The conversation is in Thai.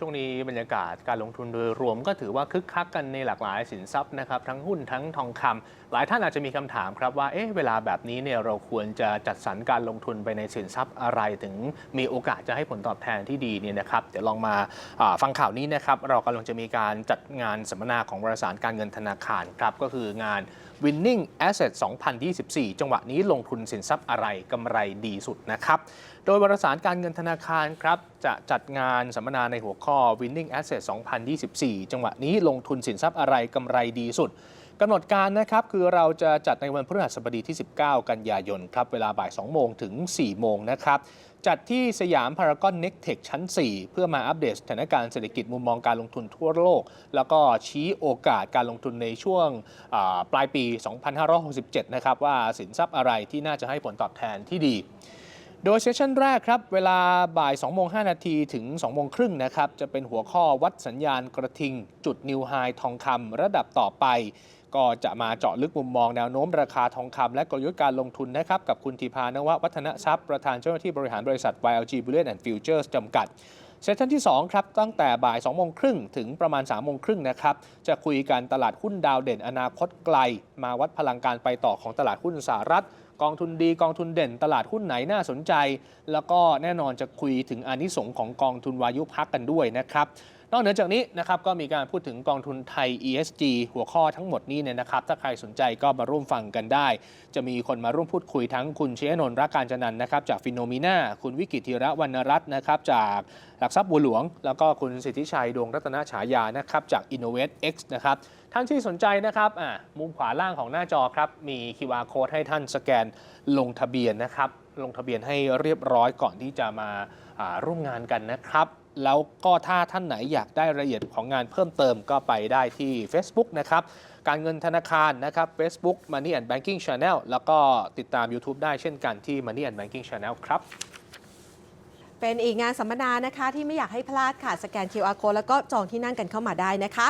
ช่วงนี้บรรยากาศการลงทุนโดยรวมก็ถือว่าคึกคักกันในหลากหลายสินทรัพย์นะครับทั้งหุ้นทั้งทองคำหลายท่านอาจจะมีคำถามครับว่าเอ๊ะเวลาแบบนี้เนี่ยเราควรจะจัดสรรการลงทุนไปในสินทรัพย์อะไรถึงมีโอกาสจะให้ผลตอบแทนที่ดีเนี่ยนะครับเดี๋ยวลองมาอ่าฟังข่าวนี้นะครับเรากำลังจะมีการจัดงานสัมมนาของบริษัทการเงินธนาคารครับก็คืองาน Winning Asset 2024 จังหวะนี้ลงทุนสินทรัพย์อะไรกำไรดีสุดนะครับ โดยบริษัทการเงินธนาคารครับจะจัดงานสัมมนาในหัวข้อ Winning Asset 2024 จังหวะนี้ลงทุนสินทรัพย์อะไรกำไรดีสุด กำหนดการนะครับคือเราจะจัดในวันพฤหัสบดีที่ 19 กันยายนครับเวลาบ่าย 2 โมงถึง 4 โมงนะครับจัดที่สยามพารากอนเน็กเทคชั้น 4 เพื่อมาอัปเดตสถานการณ์เศรษฐกิจมุมมองการลงทุนทั่วโลก แล้วก็ชี้โอกาสการลงทุนในช่วงอ่าปลายปี 2567 นะครับว่าสินทรัพย์อะไรที่น่าจะให้ผลตอบแทนที่ดีโดยเซสชันแรกครับ เวลาบ่าย2โมง5นาทีถึง2โมงครึ่งนะครับ จะเป็นหัวข้อวัดสัญญาณกระทิง จุดนิวไฮทองคำระดับต่อไป ก็จะมาเจาะลึกมุมมองแนวโน้มราคาทองคำและกลยุทธ์การลงทุนนะครับกับคุณธีพานววัฒนทรัพย์ประธานเจ้าหน้าที่บริหารบริษัท YLG Bullion and Futures จำกัดเซสชันที่ 2 ครับ ตั้งแต่บ่าย2โมงครึ่งถึงประมาณ3โมงครึ่งนะครับ จะคุยกันตลาดหุ้นดาวเด่นอนาคตไกล มาวัดพลังการไปต่อของตลาดหุ้นสหรัฐ กองทุนดีกองทุนเด่น ตลาดหุ้นไหนน่าสนใจ แล้วก็แน่นอนจะคุยถึงอนิสงของกองทุนวายุพักกันด้วยนะครับ นอกเหนือจากนี้นะครับก็มีการพูดถึงกองทุนไทย ESG หัวข้อทั้งหมดนี้เนี่ยนะครับ ถ้าใครสนใจก็มาร่วมฟังกันได้ จะมีคนมาร่วมพูดคุยทั้งคุณเชยนนท์รักการจนันนะครับ จากฟิโนมิน่าคุณวิกิตธีระวรรณรัตน์นะครับ จากหลักทรัพย์บัวหลวง แล้วก็คุณสิทธิชัยดวงรัตนฉายานะครับจาก Innovate X นะครับท่านที่สนใจนะครับอะมุมขวาล่างของหน้าจอครับมี QR code ให้ท่านสแกนลงทะเบียนนะครับลงทะเบียนให้เรียบร้อยก่อนที่จะมาอ่าร่วมงานกันนะครับ แล้วก็ถ้าท่านไหนอยากได้รายละเอียดของงานเพิ่มเติมก็ไปได้ที่ Facebook นะครับ การเงินธนาคารนะครับ Facebook Money and Banking Channel แล้วก็ติดตาม YouTube ได้เช่นกันที่ Money and Banking Channel ครับ เป็นอีกงานสัมมนานะคะที่ไม่อยากให้พลาดค่ะ สแกน QR code แล้วก็จองที่นั่งกันเข้ามาได้นะคะ